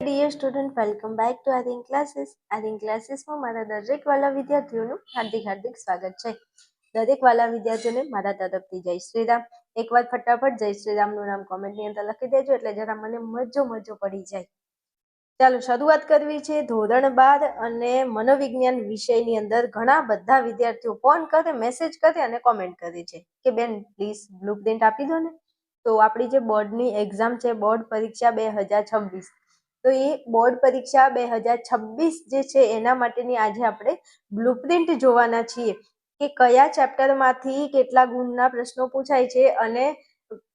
Dear student welcome back to Aadin classes Adin ક્લાસીસમાં મારા દરેક વાલા વિદ્યાર્થીઓનું હાર્દિક હાર્દિક સ્વાગત છે. દરેક વાલા વિદ્યાર્થીઓને મારા તરફથી જય શ્રીરામ એક વાર ફટાફટ, જય શ્રીરામનું નામ કોમેન્ટની અંદર લખી દેજો એટલે જરા મને મજો મજો પડી જાય. ચાલો, શરૂઆત કરવી છે ધોરણ બાર અને મનોવિજ્ઞાન વિષયની અંદર ઘણા બધા વિદ્યાર્થીઓ ફોન કરે મેસેજ કરે અને કોમેન્ટ કરે છે. કે બેન પ્લીઝ બ્લુ આપી દો ને. તો આપણી જે બોર્ડની એક્ઝામ છે બોર્ડ પરીક્ષા બે હજાર છવ્વીસ. તો એ બોર્ડ પરીક્ષા બે હજાર છવ્વીસ જે છે, એના માટેની આજે આપણે બ્લુપ્રિન્ટ જોવાના છીએ કે કયા ચેપ્ટરમાંથી કેટલા ગુણના પ્રશ્નો પૂછાય છે અને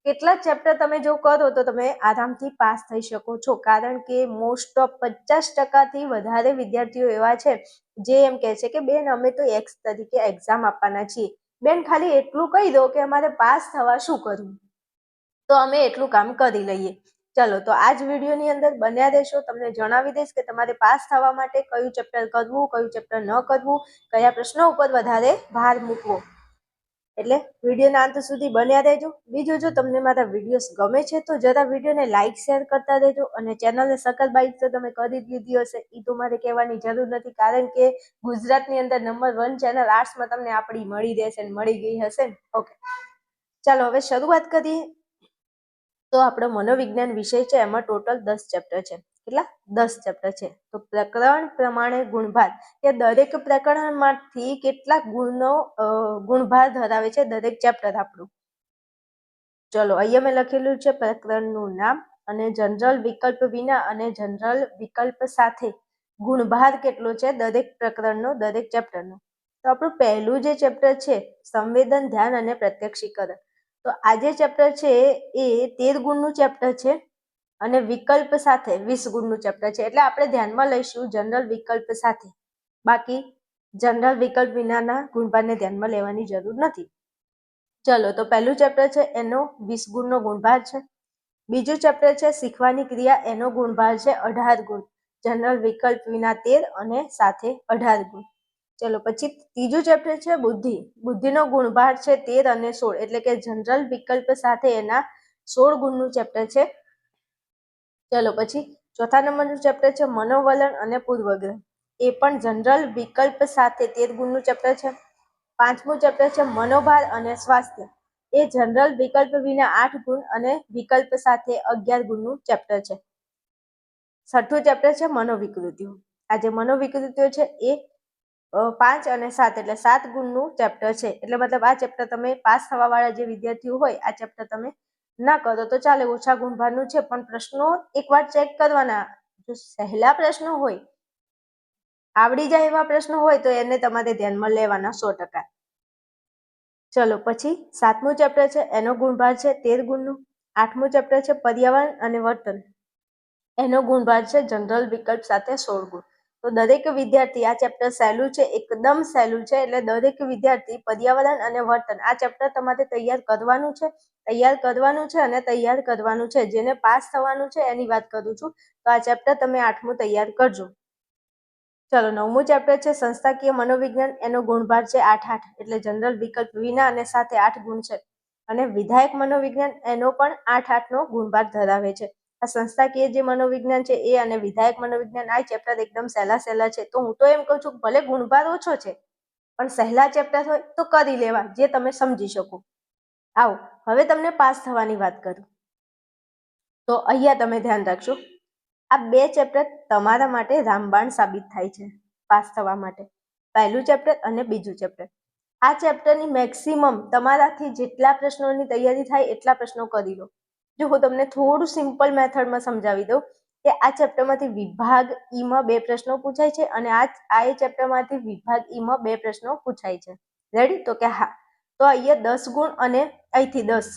કેટલા ચેપ્ટર તમે જો કરો તો તમે આરામથી પાસ થઈ શકો છો. કારણ કે મોસ્ટ ઓફ પચાસ ટકાથી વધારે વિદ્યાર્થીઓ એવા છે, જે એમ કહે છે કે, બેન, અમે તો એક્સ તરીકે એક્ઝામ આપવાના છીએ. બેન, ખાલી એટલું કહી દો કે અમારે પાસ થવા શું કરવું તો અમે એટલું કામ કરી લઈએ. ચલો, તો આ જ વિડીયોની અંદર બન્યા દેશો તમને જણાવી દઈશ કે તમારે પાસ થવા માટે કયું ચેપ્ટર કરવું, કયું ચેપ્ટર ન કરવું, કયા પ્રશ્નો ઉપર વધારે ભાર મૂકવો. એટલે વિડીયોના અંત સુધી બન્યા રહેજો. બીજું, જો તમને મારા વિડીયોઝ ગમે છે, તો જરા વિડીયોને લાઇક શેર કરતા રહેજો અને ચેનલને સકલ બાઇક તો તમે કરી દીધી હશે. એ તો મારે કહેવાની જરૂર નથી, કારણ કે ગુજરાતની અંદર નંબર વન ચેનલ આર્ટ્સમાં તમને આપણી મળી રહેશે મળી ગઈ હશે ને. ઓકે ચાલો, હવે શરૂઆત કરીએ. તો આપણો મનોવિજ્ઞાન વિષય છે, એમાં ટોટલ દસ ચેપ્ટર છે. કેટલા? દસ ચેપ્ટર છે. તો પ્રકરણ પ્રમાણે ગુણભાર. કે દરેક પ્રકરણમાંથી કેટલા ગુણનો ગુણભાર ધરાવે છે દરેક ચેપ્ટર આપણું? ચલો, અહીંયા મેં લખેલું છે પ્રકરણનું નામ અને જનરલ વિકલ્પ વિના અને જનરલ વિકલ્પ સાથે ગુણભાર કેટલો છે દરેક પ્રકરણનો, દરેક ચેપ્ટરનો તો આપણું પહેલું જે ચેપ્ટર છે, સંવેદન, ધ્યાન અને પ્રત્યક્ષીકરણ. તો આ જે ચેપ્ટર છે એ તેર ગુણનું ચેપ્ટર છે અને વિકલ્પ સાથે વીસ ગુણનું ચેપ્ટર છે. એટલે આપણે ધ્યાનમાં લઈશું જનરલ વિકલ્પ સાથે. બાકી જનરલ વિકલ્પ વિનાના ગુણભારને ધ્યાનમાં લેવાની જરૂર નથી. ચલો, તો પહેલું ચેપ્ટર છે, એનો વીસ ગુણનો ગુણભાર છે. બીજું ચેપ્ટર છે, શીખવાની ક્રિયા, એનો ગુણભાર છે, અઢાર ગુણ. જનરલ વિકલ્પ વિના તેર અને સાથે અઢાર ગુણ. ચલો, પછી ત્રીજું ચેપ્ટર છે બુદ્ધિ. બુદ્ધિનો ગુણભાર છે તેર અને સોળ, એટલે કે જનરલ વિકલ્પ સાથે એના સોળ ગુણનું ચેપ્ટર છે. ચલો, પછી ચોથા નંબરનું ચેપ્ટર છે મનોવલણ અને પૂર્વગ્રહ. એ પણ જનરલ વિકલ્પ સાથે તેર ગુણનું ચેપ્ટર છે. પાંચમું ચેપ્ટર છે મનોભાર અને સ્વાસ્થ્ય. એ જનરલ વિકલ્પ વિના આઠ ગુણ અને વિકલ્પ સાથે અગિયાર ગુણનું ચેપ્ટર છે. છઠ્ઠું ચેપ્ટર છે મનોવિકૃતિઓ. આ જે મનોવિકૃતિઓ છે એ પાંચ અને સાત એટલે સાત ગુણનું ચેપ્ટર છે. એટલે મતલબ આ ચેપ્ટર તમે પાસ થવા વાળા જે વિદ્યાર્થીઓ હોય, આ ચેપ્ટર તમે ના કરો. તો ચાલે, ઓછા ગુણભારનું છે, પણ પ્રશ્નો એકવાર ચેક કરવાના. જો સહેલા પ્રશ્નો હોય, આવડી જાય એવા પ્રશ્નો હોય, તો એને તમારે ધ્યાનમાં લેવાના સો ટકા. ચલો, પછી સાતમું ચેપ્ટર છે, એનો ગુણભાર છે, તેર ગુણનું. આઠમું ચેપ્ટર છે, પર્યાવરણ અને વર્તન. એનો ગુણભાર છે, જનરલ વિકલ્પ સાથે સોળ ગુણ. તો દરેક વિદ્યાર્થી આ ચેપ્ટર સહેલું છે, એકદમ સહેલું છે, એટલે દરેક વિદ્યાર્થી પર્યાવરણ અને વર્તન, આ ચેપ્ટર તમારે તૈયાર કરવાનું છે, તૈયાર કરવાનું છે અને તૈયાર કરવાનું છે, જેને પાસ થવાનું છે એની વાત કરું છું, તો આ ચેપ્ટર તમે આઠમું તૈયાર કરજો. ચલો, નવમું ચેપ્ટર છે, સંસ્થાકીય મનોવિજ્ઞાન, એનો ગુણભાર છે આઠ આઠ, એટલે જનરલ વિકલ્પ વિના અને સાથે આઠ ગુણ છે. અને વિધાયક મનોવિજ્ઞાન, એનો પણ આઠ આઠનો ગુણભાર ધરાવે છે. આ સંસ્થાકીય જે મનોવિજ્ઞાન છે એ અને વિધાયક મનોવિજ્ઞાન, આ ચેપ્ટર એકદમ સહેલા સહેલા છે. તો હું તો એમ કહું છું ભલે ગુણભાર ઓછો છે, પણ સહેલા ચેપ્ટર હોય તો કરી લેવા, જે તમે સમજી શકો. આવો, હવે તમને પાસ થવાની વાત કરું. તો અહીંયા તમે ધ્યાન રાખશો આ બે ચેપ્ટર તમારા માટે રામબાણ સાબિત થાય છે, પાસ થવા માટે. પહેલું ચેપ્ટર અને બીજું ચેપ્ટર આ ચેપ્ટરની મેક્સિમમ તમારાથી જેટલા પ્રશ્નોની તૈયારી થાય એટલા પ્રશ્નો કરી લો. જો હું તમને થોડું સિમ્પલ મેથડમાં સમજાવી દઉં, કે આ ચેપ્ટરમાંથી વિભાગ ઈમાં બે પ્રશ્નો પૂછાય છે અને આ આ ચેપ્ટરમાંથી વિભાગ ઈમાં બે પ્રશ્નો પૂછાય છે. રેડી તો કે હા. તો અહીંયા દસ ગુણ અને અહીંથી દસ.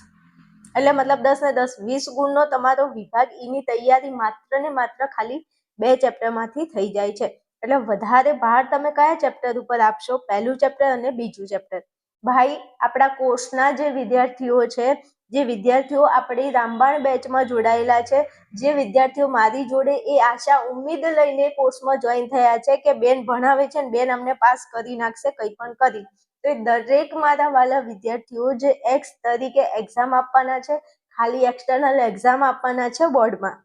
એટલે મતલબ દસ ને દસ, વીસ ગુણનો તમારો વિભાગ ઈની તૈયારી માત્ર ને માત્ર ખાલી બે ચેપ્ટરમાંથી થઈ જાય છે. એટલે વધારે ભાર તમે કયા ચેપ્ટર ઉપર આપશો? પહેલું ચેપ્ટર અને બીજું ચેપ્ટર ભાઈ, આપણા કોર્સના જે વિદ્યાર્થીઓ છે જે વિદ્યાર્થીઓ આપણી રામબાણ બેચમાં જોડાયેલા છે, જે વિદ્યાર્થીઓ મારી જોડે એ આશા, ઉમ્મીદ લઈને કોર્સમાં જોઈન થયા છે કે બેન ભણાવે છે ને બેન અમને પાસ કરી નાખશે કંઈ પણ કરી. તો એ દરેક મારા વાલા વિદ્યાર્થીઓ જે એક્સ તરીકે એક્ઝામ આપવાના છે, ખાલી એક્સટર્નલ એક્ઝામ આપવાના છે બોર્ડમાં.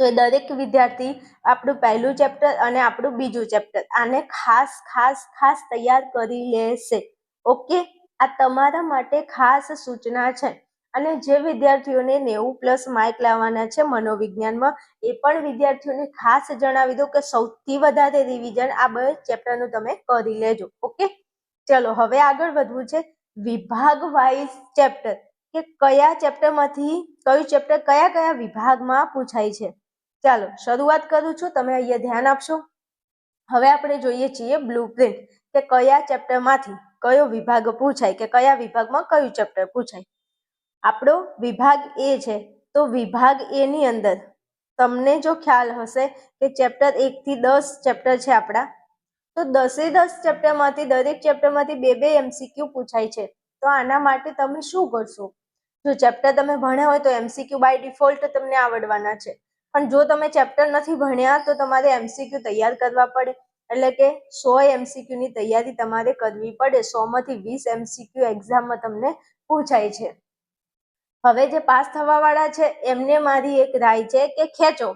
તો એ દરેક વિદ્યાર્થી આપણું પહેલું ચેપ્ટર અને આપણું બીજું ચેપ્ટર આને ખાસ ખાસ ખાસ તૈયાર કરી લેશે. ઓકે? આ તમારા માટે ખાસ સૂચના છે. અને જે વિદ્યાર્થીઓને નેવું પ્લસ માર્ક લાવવાના છે મનોવિજ્ઞાનમાં, એ પણ વિદ્યાર્થીઓને ખાસ જણાવી દો કે સૌથી વધારે રિવિઝન આ બે ચેપ્ટરનું તમે કરી લેજો ઓકે ચલો, હવે આગળ વધવું છે વિભાગ વાઇઝ ચેપ્ટર કે કયા ચેપ્ટરમાંથી કયું ચેપ્ટર કયા કયા વિભાગમાં પૂછાય છે? ચાલો, શરૂઆત કરું છું, તમે અહીંયા ધ્યાન આપશો. હવે આપણે જોઈએ છીએ બ્લુપ્રિન્ટ કે કયા ચેપ્ટરમાંથી કયો વિભાગ પૂછાય, કે કયા વિભાગમાં કયું ચેપ્ટર પૂછાય. આપણો વિભાગ એ છે, તો વિભાગ એની અંદર તમને જો ખ્યાલ હશે કે ચેપ્ટર એકથી દસ ચેપ્ટર છે આપણા, તો દસે દસ ચેપ્ટરમાંથી, દરેક ચેપ્ટરમાંથી બે બે એમસીક્યુ પૂછાય છે. તો આના માટે તમે શું કરશો? જો ચેપ્ટર તમે ભણ્યા હોય તો એમસીક્યુ બાય ડિફોલ્ટ તમને આવડવાના છે. પણ જો તમે ચેપ્ટર નથી ભણ્યા તો તમારે એમસીક્યુ તૈયાર કરવા પડે. એટલે કે સો એમસીક્યુની તૈયારી તમારે કરવી પડે. સોમાંથી વીસ એમસીક્યુ એક્ઝામમાં તમને પૂછાય છે. હવે જે પાસ થવા વાળા છે, એમને મારી એક રાય છે કે ખેંચો.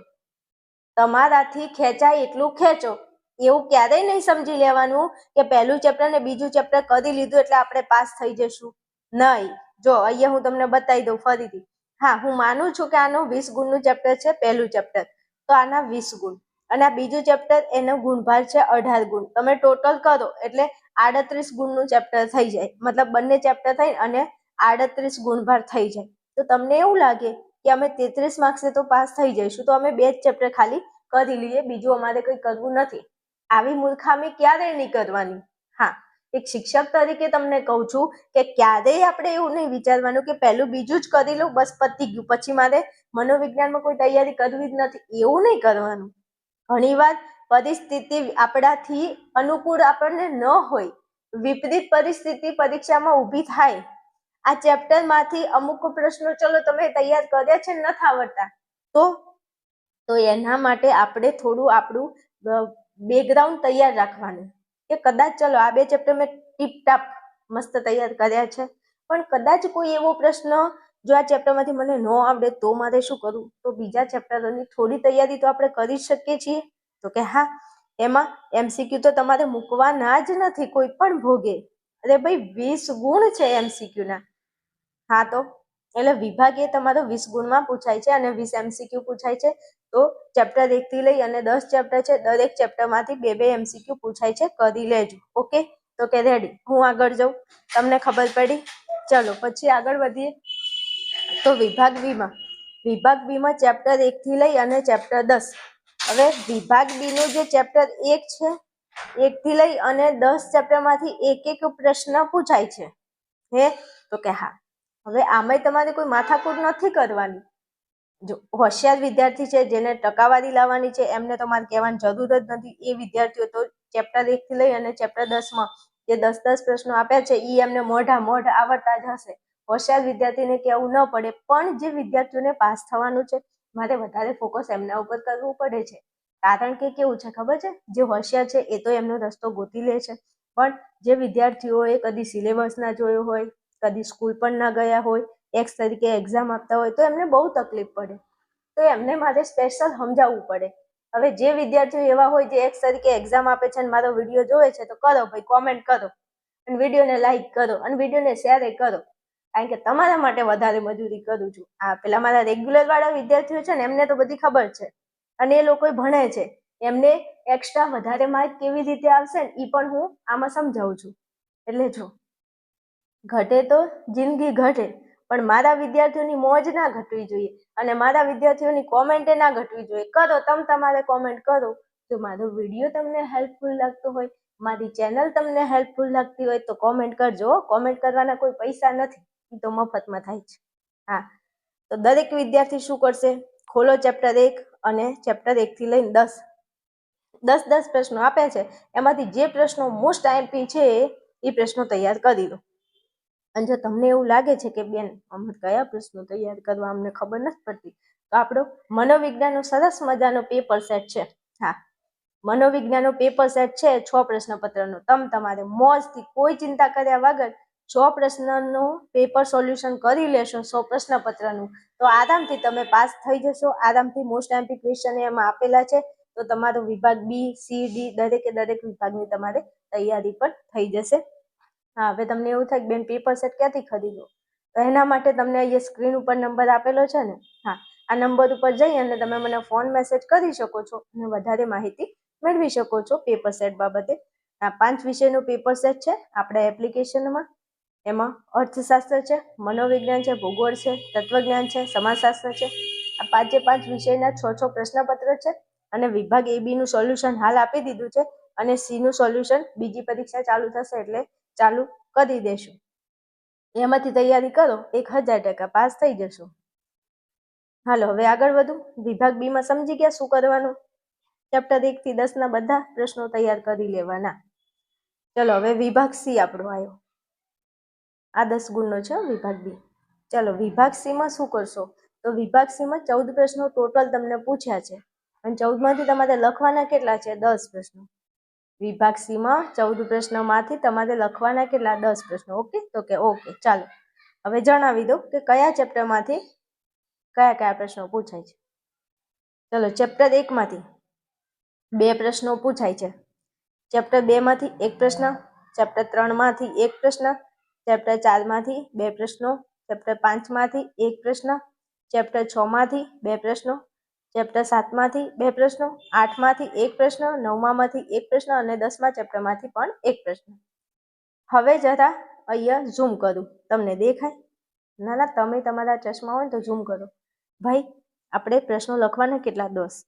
તમારાથી ખેંચાય એટલું ખેંચો. એવું ક્યારેય નહીં સમજી લેવાનું કે પહેલું ચેપ્ટર ને બીજું ચેપ્ટર કરી લીધું એટલે આપણે પાસ થઈ જશું. નહીં. જો, અહીંયા હું તમને બતાવી દઉં ફરીથી. હા, હું માનું છું કે આનો વીસ ગુણનું ચેપ્ટર છે, પહેલું ચેપ્ટર તો આના વીસ ગુણ. અને આ બીજું ચેપ્ટર એનો ગુણભાર છે અઢાર ગુણ. તમે ટોટલ કરો એટલે આડત્રીસ ગુણનું ચેપ્ટર થઈ જાય. મતલબ બંને ચેપ્ટર થઈ અને આડત્રીસ ગુણભાર થઈ જાય. તો તમને એવું લાગે કે અમે તેત્રીસ માર્ક્સે તો પાસ થઈ જઈશું, તો અમે બે જ ચેપ્ટર ખાલી કરી લઈએ, બીજું અમારે કંઈ કરવું નથી. આવી મૂર્ખામી ક્યારેય નહીં કરવાની? હા, એક શિક્ષક તરીકે તમને કહું છું કે ક્યારેય આપણે એવું નહીં વિચારવાનું કે પહેલું બીજું જ કરી લઉં, બસ પતી ગયું. પછી મારે મનોવિજ્ઞાનમાં કોઈ તૈયારી કરવી જ નથી. એવું નહીં કરવાનું. ઘણીવાર પરિસ્થિતિ આપણાથી અનુકૂળ આપણને ન હોય. વિપરીત પરિસ્થિતિ પરીક્ષામાં ઊભી થાય. આ ચેપ્ટરમાંથી અમુક પ્રશ્નો ચલો તમે તૈયાર કર્યા છે, નથી આવડતા. તો તો એના માટે આપણે થોડું આપણું બેકગ્રાઉન્ડ તૈયાર રાખવાનું. કે કદાચ ચલો આ બે ચેપ્ટર મેં ટીપટાપ મસ્ત તૈયાર કર્યા છે. પણ કદાચ કોઈ એવો પ્રશ્ન જો આ ચેપ્ટરમાંથી મને ન આવડે તો મારે શું કરવું? તો બીજા ચેપ્ટરોની થોડી તૈયારી તો આપણે કરી શકીએ છીએ. તો કે હા, એમાં એમસીક્યુ તો તમારે મૂકવાના જ નથી, કોઈ પણ ભોગે. અરે ભાઈ, વીસ ગુણ છે એમસીક્યુના હા તો, એટલે વિભાગ એ તમારો વીસ ગુણમાં પૂછાય છે અને વીસ એમસીક્યુ પૂછાય છે. તો ચેપ્ટર એક થી લઈ અને દસ ચેપ્ટર છે, દરેક ચેપ્ટરમાંથી બે બે એમસીક્યુ પૂછાય છે, કરી લેજો. ઓકે? તો કે રેડી હું આગળ જાઉં. તમને ખબર પડી? ચલો, પછી આગળ વધીએ. તો વિભાગ બીમાં. વિભાગ બીમાં ચેપ્ટર એક થી લઈ અને ચેપ્ટર દસ. હવે વિભાગ બી નું જે ચેપ્ટર એક છે એક થી લઈ અને દસ ચેપ્ટરમાંથી એક એક પ્રશ્ન પૂછાય છે. હે? તો કે હા. હવે આમાંય તમારે કોઈ માથાકૂટ નથી કરવાની. જો હોશિયાર વિદ્યાર્થી છે, જેને ટકાવારી લાવવાની છે, એમને તમારે કહેવાની જરૂર જ નથી. એ વિદ્યાર્થીઓ તો ચેપ્ટર એક થી લઈ અને ચેપ્ટર દસમાં જે દસ દસ પ્રશ્નો આપ્યા છે એ એમને મોઢા મોઢ આવડતા જ હશે. હોશિયાર વિદ્યાર્થીને કહેવું ન પડે, પણ જે વિદ્યાર્થીઓને પાસ થવાનું છે, મારે વધારે ફોકસ એમના ઉપર કરવું પડે છે. કારણ કે કેવું છે ખબર છે? જે હોશિયાર છે, એ તો એમનો રસ્તો ગોતી લે છે. પણ જે વિદ્યાર્થીઓએ કદી સિલેબસ ના જોયો હોય કદી સ્કૂલ પણ ના ગયા હોય એક્સ તરીકે એક્ઝામ આપતા હોય, તો એમને બહુ તકલીફ પડે. તો એમને મારે સ્પેશિયલ સમજાવવું પડે. હવે જે વિદ્યાર્થીઓ એવા હોય જે એક્સ તરીકે એક્ઝામ આપે છે અને મારો વીડિયો જોવે છે, તો કરો ભાઈ કોમેન્ટ કરો. અને વિડીયોને લાઈક કરો અને વિડીયોને શેર કરો. કારણ કે તમારા માટે વધારે મજૂરી કરું છું. આ પેલા મારા રેગ્યુલર વાળા વિદ્યાર્થીઓ છે ને, એમને તો બધી ખબર છે. અને એ લોકો ભણે છે. એમને એક્સ્ટ્રા વધારે માર્ક કેવી રીતે આવશે એ પણ હું આમાં સમજાવું છું. એટલે જો ઘટે તો જિંદગી ઘટે, પણ મારા વિદ્યાર્થીઓની મોજ ના ઘટવી જોઈએ અને મારા વિદ્યાર્થીઓની કોમેન્ટે ના ઘટવી જોઈએ. કરો, તમે તમારે કોમેન્ટ કરો. જો મારો વીડિયો તમને હેલ્પફુલ લાગતો હોય, મારી ચેનલ તમને હેલ્પફુલ લાગતી હોય, તો કોમેન્ટ કરજો કોમેન્ટ કરવાના કોઈ પૈસા નથી એ તો મફતમાં થાય છે હા, તો દરેક વિદ્યાર્થી શું કરશે? ખોલો ચેપ્ટર એક અને ચેપ્ટર એકથી લઈને દસ. દસ દસ પ્રશ્નો આપ્યા છે. એમાંથી જે પ્રશ્નો મોસ્ટ આઈએમપી છે, એ પ્રશ્નો તૈયાર કરી દો અને જો તમને એવું લાગે છે કે બેન અમે કયા પ્રશ્નો તૈયાર કરવા અમને ખબર નથી પડતી, તો આપણો મનોવિજ્ઞાનનો સરસ મજાનો પેપર સેટ છે. હા, મનોવિજ્ઞાનનો પેપર સેટ છે છ પ્રશ્નપત્રનો. તમ તમારે મોજથી કોઈ ચિંતા કર્યા વગર છ પ્રશ્નનું પેપર સોલ્યુશન કરી લેશો સો પ્રશ્નપત્રનું. તો આરામથી તમે પાસ થઈ જશો. આરામથી મોસ્ટ એમ્પી ક્વેશ્ચન એમાં આપેલા છે. તો તમારો વિભાગ બી સી ડી દરેકે દરેક વિભાગની તમારે તૈયારી પણ થઈ જશે. હા, હવે તમને એવું થાય કે બેન પેપર સેટ ક્યાંથી ખરીદો? તો એના માટે તમને અહીંયા સ્ક્રીન ઉપર નંબર આપેલો છે ને? હા, આ નંબર ઉપર જઈ અને તમે મને ફોન મેસેજ કરી શકો છો અને વધારે માહિતી મેળવી શકો છો પેપર સેટ બાબતે. આ પાંચ વિષયનું પેપર સેટ છે આપણા એપ્લિકેશનમાં એમાં અર્થશાસ્ત્ર છે, મનોવિજ્ઞાન છે, ભૂગોળ છે, તત્વજ્ઞાન છે, સમાજશાસ્ત્ર છે. આ પાંચે પાંચ વિષયના છ છ પ્રશ્નપત્ર છે અને વિભાગ એ બીનું સોલ્યુશન હાલ આપી દીધું છે અને સીનું સોલ્યુશન બીજી પરીક્ષા ચાલુ થશે એટલે ચાલુ કરી દેશું. એમાંથી તૈયારી કરો, એક હજાર ટકા પાસ થઈ જશો. હાલો, હવે આગળ વધુ. વિભાગ બીમાં સમજી ગયા શું કરવાનું? ચેપ્ટર એક થી દસ ના બધા પ્રશ્નો તૈયાર કરી લેવાના. ચલો, હવે વિભાગ સી આપણો આવ્યો આ દસ ગુણનો છે વિભાગ બી ચલો, વિભાગ સીમાં શું કરશો? તો વિભાગ સીમાં ચૌદ પ્રશ્નો ટોટલ તમને પૂછ્યા છે. અને ચૌદમાંથી તમારે લખવાના કેટલા છે? દસ પ્રશ્નો. વિભાગ સીમાં ચૌદ પ્રશ્નોમાંથી તમારે લખવાના કેટલા? દસ પ્રશ્નો. ઓકે? તો કે ઓકે. ચાલો. હવે જણાવી દો કે કયા ચેપ્ટરમાંથી કયા કયા પ્રશ્નો પૂછાય છે. ચલો, ચેપ્ટર એકમાંથી બે પ્રશ્નો પૂછાય છે. ચેપ્ટર બેમાંથી એક પ્રશ્ન, ચેપ્ટર ત્રણમાંથી એક પ્રશ્ન, ચેપ્ટર ચારમાંથી બે પ્રશ્નો, ચેપ્ટર પાંચમાંથી એક પ્રશ્ન, ચેપ્ટર છમાંથી બે પ્રશ્નો ચેપ્ટર સાતમાંથી બે પ્રશ્નો, આઠમાંથી એક પ્રશ્ન નવમામાંથી એક પ્રશ્ન અને દસમા ચેપ્ટરમાંથી પણ એક પ્રશ્ન. હવે જરા અહીંયા ઝૂમ કરું. તમને દેખાય? ના ના, તમે તમારા ચશ્મા હોય ને તો ઝૂમ કરો. ભાઈ, આપણે પ્રશ્નો લખવાના કેટલા? દસ.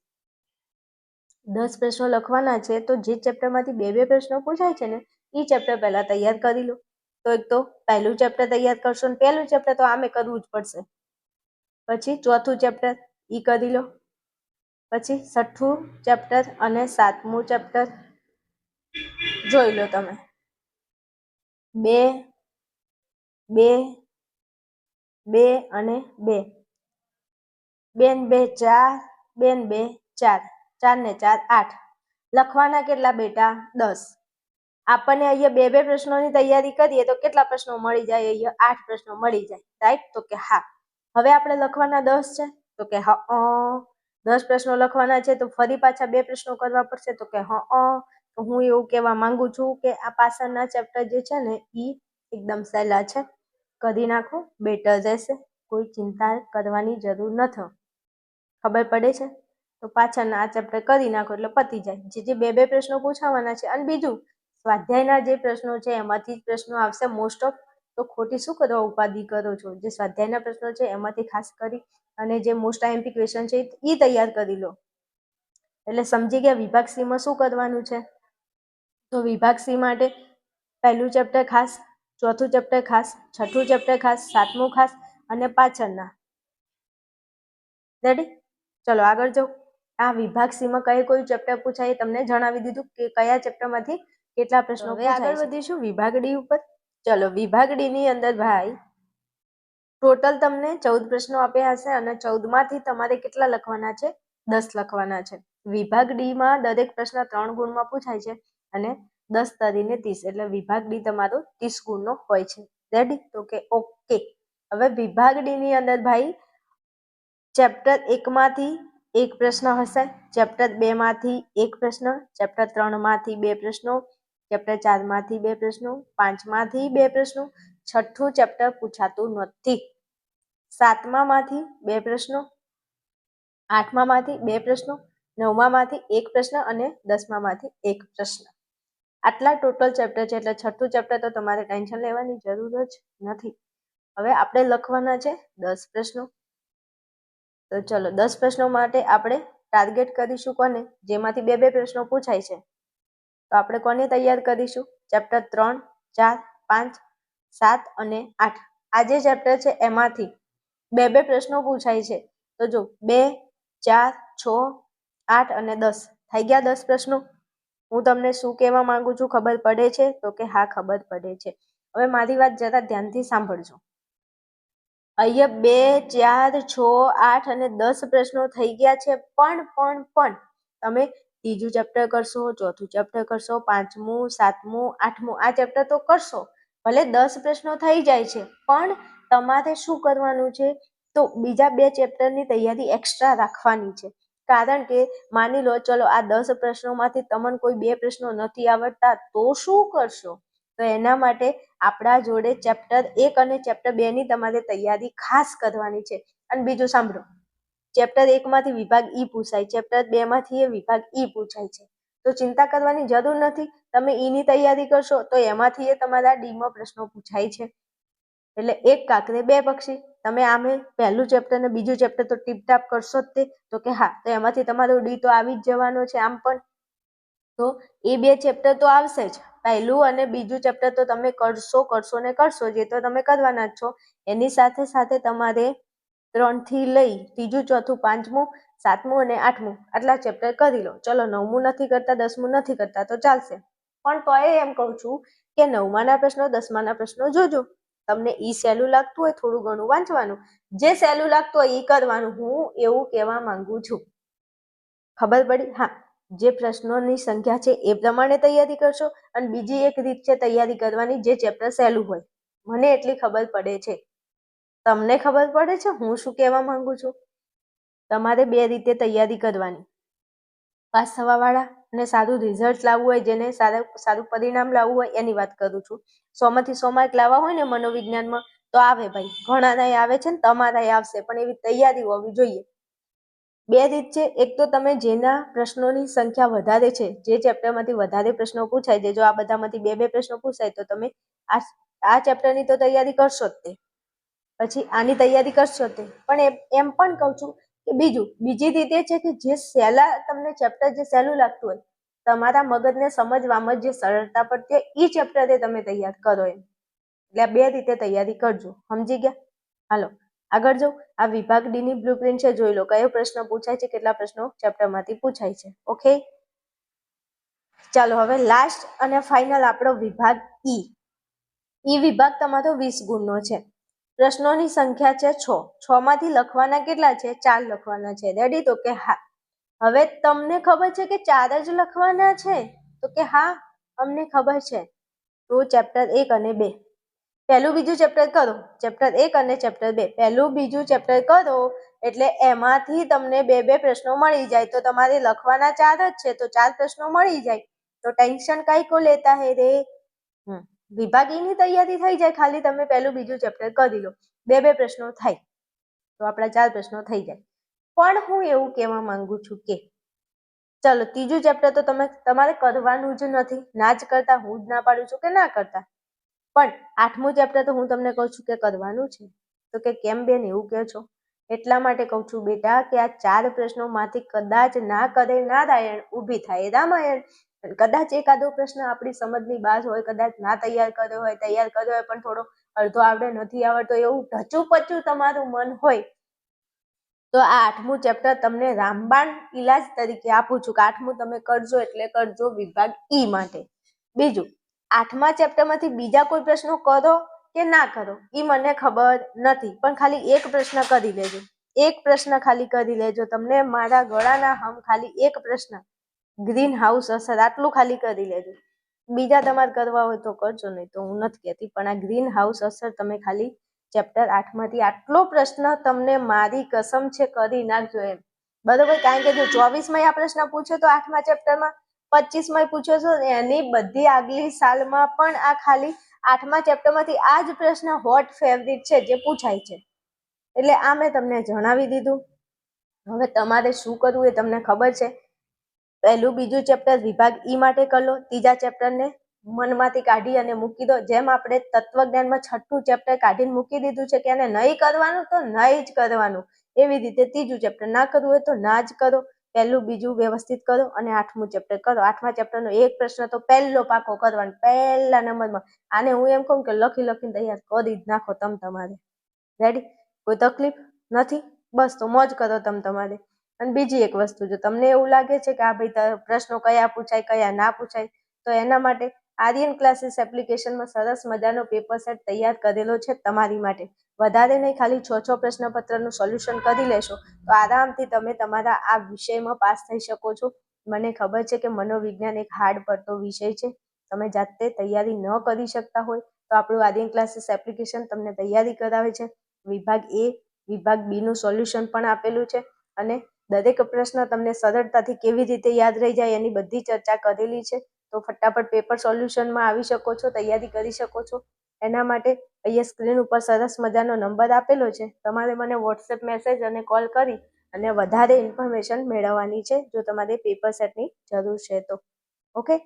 દસ પ્રશ્નો લખવાના છે તો જે ચેપ્ટરમાંથી બે બે પ્રશ્નો પૂછાય છે ને એ ચેપ્ટર પહેલાં તૈયાર કરી લો. તો એક તો પહેલું ચેપ્ટર તૈયાર કરશો ને પહેલું ચેપ્ટર તો આમે કરવું જ પડશે. પછી ચોથું ચેપ્ટર ઈ કરી લો. પછી છઠ્ઠું ચેપ્ટર અને સાતમું ચેપ્ટર જોઈ લો તમે. બે બે બે અને બે. બેન બે ચાર, બેન બે ચાર ચાર ને ચાર આઠ. લખવાના કેટલા બેટા? દસ. આપણને અહીંયા બે બે પ્રશ્નોની તૈયારી કરીએ તો કેટલા પ્રશ્નો મળી જાય? અહીંયા આઠ પ્રશ્નો મળી જાય. રાઈટ? તો કે હા. હવે આપણે લખવાના દસ છે. તો કે હા દસ પ્રશ્નો લખવાના છે, તો ફરી પાછા બે પ્રશ્નો કરવા પડશે, તો કે હ તો હું એવું કહેવા માંગુ છું કે આ પાછળના ચેપ્ટર જે છે ને એ એકદમ સહેલા છે. કરી નાખો બેટર રહેશે, કોઈ ચિંતા કરવાની જરૂર નથી ખબર પડે છે? તો પાછળના આ ચેપ્ટર કરી નાખો, એટલે પતી જાય. જે જે બે બે પ્રશ્નો પૂછાવાના છે, અને બીજું, સ્વાધ્યાયના જે પ્રશ્નો છે, એમાંથી જ પ્રશ્નો આવશે મોસ્ટ ઓફ તો ખોટી શું કરવા ઉપાધિ કરો છો? જે સ્વાધ્યાયના પ્રશ્નો છે, એમાંથી ખાસ કરી અને જે મોસ્ટ આઈએમપી ક્વેશ્ચન છે એ તૈયાર કરી લો. એટલે સમજી ગયા વિભાગ સીમાં શું કરવાનું છે? તો વિભાગ સી માટે પહેલું ચેપ્ટર ખાસ ચોથું ચેપ્ટર ખાસ છઠ્ઠું ચેપ્ટર ખાસ સાતમું ખાસ અને પાછળના. રેડી ચલો આગળ જો આ વિભાગ સીમાં કઈ કયું ચેપ્ટર પૂછાય તમને જણાવી દીધું કે કયા ચેપ્ટરમાંથી કેટલા પ્રશ્નો આગળ વધીશું વિભાગ ડી ઉપર. ચલો વિભાગ ડી ની અંદર ભાઈ ટોટલ તમને ચૌદ પ્રશ્નો આપ્યા હશે અને ચૌદમાંથી તમારે કેટલા લખવાના છે? દસ લખવાના છે. વિભાગ ડી માં દરેક પ્રશ્ન ત્રણ ગુણમાં પૂછાય છે અને દસ તરીને ત્રીસ, એટલે વિભાગ ડી તમારો ત્રીસ ગુણનો હોય છે. રેડી તો કે ઓકે હવે વિભાગ ડી ની અંદર ભાઈ, ચેપ્ટર એકમાંથી એક પ્રશ્ન હશે, ચેપ્ટર બે માંથી એક પ્રશ્ન, ચેપ્ટર ત્રણમાંથી બે પ્રશ્નો, ચેપ્ટર ચારમાંથી બે પ્રશ્નો, પાંચમાંથી બે પ્રશ્નો છઠ્ઠું ચેપ્ટર પૂછાતું નથી. સાતમામાંથી બે પ્રશ્નો, આઠમામાંથી બે પ્રશ્નો, નવમામાંથી એક પ્રશ્ન અને દસમામાંથી એક પ્રશ્ન. આટલા ટોટલ ચેપ્ટર છે એટલે છઠ્ઠું ચેપ્ટર તો તમારે ટેન્શન લેવાની જરૂર જ નથી. હવે આપણે લખવાના છે દસ પ્રશ્નો. તો ચલો, દસ પ્રશ્નો માટે આપણે ટાર્ગેટ કરીશું કોને? જેમાંથી બે બે પ્રશ્નો પૂછાય છે. તો આપણે કોને તૈયાર કરીશું? ચેપ્ટર ત્રણ, ચાર, પાંચ સાત અને આઠ. આ જે ચેપ્ટર છે એમાંથી બે બે પ્રશ્નો પૂછાય છે. તો જો બે, ચાર, છ, આઠ અને દસ. થઈ ગયા દસ પ્રશ્નો? હું તમને શું કહેવા માંગુ છું ખબર પડે છે? તો કે હા, ખબર પડે છે. હવે મારી વાત જરા ધ્યાનથી સાંભળજો. અહીંયા બે, ચાર, છ, આઠ અને દસ પ્રશ્નો થઈ ગયા છે, પણ પણ પણ. તમે ત્રીજું ચેપ્ટર કરશો, ચોથું ચેપ્ટર કરશો, પાંચમું, સાતમું, આઠમું, આ ચેપ્ટર તો કરશો. ભલે દસ પ્રશ્નો થઈ જાય છે, પણ તમારે શું કરવાનું છે? તો બીજા બે ચેપ્ટરની તૈયારી એક્સ્ટ્રા રાખવાની છે. કારણ કે માની લો, ચલો આ દસ પ્રશ્નોમાંથી તમને કોઈ બે પ્રશ્નો નથી આવડતા, તો શું કરશો? તો એના માટે આપણા જોડે ચેપ્ટર એક અને ચેપ્ટર બે ની તમારે તૈયારી ખાસ કરવાની છે. અને બીજું સાંભળો, ચેપ્ટર એકમાંથી વિભાગ ઈ પૂછાય, ચેપ્ટર બે માંથી એ વિભાગ ઈ પૂછાય છે. તો ચિંતા કરવાની જરૂર નથી, તમે ઈની તૈયારી કરશો, તો એમાંથી એ તમારા ડીમાં પ્રશ્નો પૂછાય છે. એટલે એક કાકરે બે પક્ષી, તમે આમે પહેલું ચેપ્ટર ને બીજું ચેપ્ટર તો ટીપટાપ કરશો જ તે, તો કે હા, તો એમાંથી તમારો ડી તો આવી જ જવાનો છે આમ પણ. તો એ બે ચેપ્ટર તો આવશે જ. પહેલું અને બીજું ચેપ્ટર તો તમે કરશો કરશો ને કરશો, જે તો તમે કરવાના જ છો. એની સાથે સાથે તમારે ત્રણથી લઈ, ત્રીજું, ચોથું, પાંચમું સાતમું અને આઠમું, આટલા ચેપ્ટર કરી લો. ચલો, નવમું નથી કરતા, દસમું નથી કરતા, તો ચાલશે. પણ તોય એમ કહું છું કે નવમાના પ્રશ્નો, દસમાના પ્રશ્નો જોજો. તમને ઈ સહેલું લાગતું હોય, થોડું ઘણું વાંચવાનું. જે સહેલું લાગતું હોય એ કરવાનું. હું એવું કહેવા માંગુ છું. ખબર પડી? હા. જે પ્રશ્નોની સંખ્યા છે, એ પ્રમાણે તૈયારી કરશો અને બીજી એક રીત છે તૈયારી કરવાની, જે ચેપ્ટર સહેલું હોય. મને એટલી ખબર પડે છે. તમને ખબર પડે છે? હું શું કહેવા માંગુ છું? તમારે બે રીતે તૈયારી કરવાની. પાસ થવાવાળા અને સારું રિઝલ્ટ લાવવું હોય, જેને સારું સારું પરિણામ લાવવું હોય, એની વાત કરું છું. સોમાંથી સો માર્ક લાવવા હોય ને મનોવિજ્ઞાનમાં, તો આવે ભાઈ. ઘણાના આવે છે ને તમારા આવશે, પણ એવી તૈયારી હોવી જોઈએ. બે રીત છે. એક તો તમે જેના પ્રશ્નોની સંખ્યા વધારે છે, જે ચેપ્ટરમાંથી વધારે પ્રશ્નો પૂછાય છે જો આ બધામાંથી બે બે પ્રશ્નો પૂછાય, તો તમે આ આ ચેપ્ટરની તો તૈયારી કરશો જ તે. પછી આની તૈયારી કરશો તે. પણ એમ પણ કહું છું કે બીજું, બીજી રીતે છે કે જે સહેલા તમને ચેપ્ટર જે સહેલું લાગતું હોય, તમારા મગજને સમજવામાં જે સરળતા પડતી હોય એ ચેપ્ટરે તમે તૈયાર કરો એમ. એટલે બે રીતે તૈયારી કરજો. સમજી ગયા? હાલો. આગળ જો આ વિભાગ ડી ની બ્લુપ્રિન્ટ છે, જોઈ લો. કયો પ્રશ્ન પૂછાય છે, કેટલા પ્રશ્નો ચેપ્ટરમાંથી પૂછાય છે. ઓકે? ચાલો, હવે લાસ્ટ અને ફાઇનલ આપણો વિભાગ ઈ ઈ વિભાગ તમારો વીસ ગુણનો છે. પ્રશ્નોની સંખ્યા છે છ. છ માંથી લખવાના કેટલા છે? ચાર લખવાના છે. રેડી તો કે હા. હવે તમને ખબર છે કે ચાર જ લખવાના છે? તો કે હા, અમને ખબર છે. તો ચેપ્ટર એક અને બે. પહેલું બીજું ચેપ્ટર કરો. ચેપ્ટર એક અને ચેપ્ટર બે. પહેલું બીજું ચેપ્ટર કરો, એટલે એમાંથી તમને બે બે પ્રશ્નો મળી જાય. તો તમારે લખવાના ચાર જ છે. તો ચાર પ્રશ્નો મળી જાય. તો ટેન્શન કઈ કો લેતા હે રે? વિભાગની તૈયારી થઈ જાય, ખાલી તમે પહેલું બીજું ચેપ્ટર કરી લો. બે બે પ્રશ્નો થાય, તો આપણા ચાર પ્રશ્નો થઈ જાય. પણ હું એવું કહેવા માંગુ છું કે, ચલો, ત્રીજું ચેપ્ટર તો તમે, તમારે કરવાનું જ નથી. ના જ કરતા, હું જ ના પાડું છું કે ના કરતા. પણ આઠમું ચેપ્ટર તો હું તમને કહું છું કે કરવાનું છે. તો કે કેમ બેન એવું કહો છો? એટલા માટે કહું છું, બેટા, કે આ ચાર પ્રશ્નોમાંથી કદાચ ના કરે નારાયણ ઊભી થાય. રામાયણ કદાચ એકાદો પ્રશ્ન આપણી સમજની બાજ હોય, કદાચ ના તૈયાર કર્યો હોય, તૈયાર કર્યો હોય, પણ થોડો અડધો આવડે, નથી આવડતો, એવું ઢચું પચું તમારું મન હોય, તો આ આઠમું ચેપ્ટર તમને રામબાણ ઇલાજ તરીકે આપું છું. કે આઠમું તમે કરજો, એટલે કરજો વિભાગ ઈ માટે. બીજું, આઠમા ચેપ્ટરમાંથી બીજા કોઈ પ્રશ્નો કરો કે ના કરો? એ મને ખબર નથી, પણ ખાલી એક પ્રશ્ન કરી લેજો. એક પ્રશ્ન ખાલી કરી લેજો. તમને મારા ગળાના હમ ખાલી એક પ્રશ્ન ગ્રીન હાઉસ અસર આટલું ખાલી કરી લેજો. બીજા તમારે કરવા હોય તો કરજો, નહીં તો હું નથી કહેતી, પણ આ ગ્રીન હાઉસ અસર તમે ખાલી ચેપ્ટર આઠમાંથી આટલો પ્રશ્ન તમને મારી કસમ છે કરી નાખજો એમ. બરોબર? કારણ કે જો ચોવીસમાં આ પ્રશ્ન પૂછ્યો તો આઠમા ચેપ્ટરમાં પચીસમાં પૂછ્યો છો એની બધી આગલી સાલમાં પણ આ ખાલી આઠમા ચેપ્ટરમાંથી આ જ પ્રશ્ન હોટ ફેવરિટ છે જે પૂછાય છે. એટલે આ મેં તમને જણાવી દીધું. હવે તમારે શું કરવું એ તમને ખબર છે. પહેલું બીજું ચેપ્ટર વિભાગ ઈ માટે કરી લો. ત્રીજા ચેપ્ટરને મનમાંથી કાઢી અને મૂકી દો. જેમ આપણે તત્વજ્ઞાનમાં છઠ્ઠું ચેપ્ટર કાઢીને મૂકી દીધું છે કે એને નહીં કરવાનું તો નહીં જ કરવાનું. એવી રીતે ત્રીજું ચેપ્ટર ના કરવું હોય તો ના જ કરો. પહેલું બીજું વ્યવસ્થિત કરો અને આઠમું ચેપ્ટર કરો. આઠમા ચેપ્ટરનો એક પ્રશ્ન તો પહેલો પાકો કરવાનો, પહેલા નંબરમાં. આને હું એમ કહું કે લખી લખીને તૈયાર કરી જ નાખો તમ તમારે. રેડી કોઈ તકલીફ નથી? બસ તો મોજ કરો તમ તમારે. અને બીજી એક વસ્તુ, જો તમને એવું લાગે છે કે આ ભાઈ પ્રશ્નો કયા પૂછાય, કયા ના પૂછાય, તો એના માટે આર્યન ક્લાસીસ એપ્લિકેશનમાં સરસ મજાનો પેપર સેટ તૈયાર કરેલો છે તમારી માટે. વધારે નહીં, ખાલી છ છ પ્રશ્નપત્રનું સોલ્યુશન કરી લેશો, તો આરામથી તમે તમારા આ વિષયમાં પાસ થઈ શકો છો. મને ખબર છે કે મનોવિજ્ઞાન એક હાર્ડ પડતો વિષય છે. તમે જાતે તૈયારી ન કરી શકતા હોય, તો આપણું આર્યન ક્લાસીસ એપ્લિકેશન તમને તૈયારી કરાવે છે. વિભાગ એ, વિભાગ બીનું સોલ્યુશન પણ આપેલું છે અને દરેક પ્રશ્ન તમને સરળતાથી કેવી રીતે યાદ રહી જાય એની બધી ચર્ચા કરેલી છે. તો ફટાફટ પેપર સોલ્યુશનમાં આવી શકો છો, તૈયારી કરી શકો છો. એના માટે અહીંયા સ્ક્રીન ઉપર સરસ મજાનો નંબર આપેલો છે. તમારે મને વોટ્સએપ મેસેજ અને કોલ કરી અને વધારે ઇન્ફોર્મેશન મેળવવાની છે, જો તમારે પેપર સેટની જરૂર છે તો. ઓકે?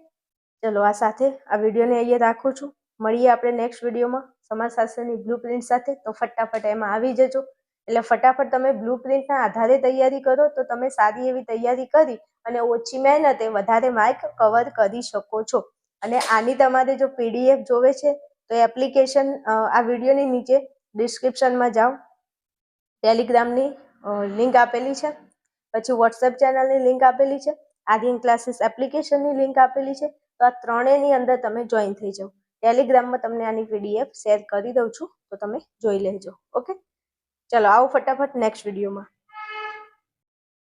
ચલો, આ સાથે આ વિડીયોને અહીંયા રાખું છું. મળીએ આપણે નેક્સ્ટ વિડીયોમાં. સમાજશાસ્ત્રની બ્લુ પ્રિન્ટ સાથે. તો ફટાફટ એમાં આવી જજો. એટલે ફટાફટ તમે બ્લુ પ્રિન્ટના આધારે તૈયારી કરો તો તમે સારી એવી તૈયારી કરી અને ઓછી મહેનતે વધારે માર્ક કવર કરી શકો છો. અને આની તમારે જો પીડીએફ જોવે છે, તો એપ્લિકેશન આ વિડીયોની નીચે ડિસ્ક્રિપ્શનમાં જાઓ. ટેલિગ્રામની લિંક આપેલી છે. પછી વોટ્સએપ ચેનલની લિંક આપેલી છે. આદિન ક્લાસીસ એપ્લિકેશનની લિંક આપેલી છે. તો આ ત્રણેયની અંદર તમે જોઈન થઈ જાઓ. ટેલિગ્રામમાં તમને આની પીડીએફ શેર કરી દઉં છું, તો તમે જોઈ લેજો. ઓકે ચલો આવો ફટાફટ નેક્સ્ટ વિડીયોમાં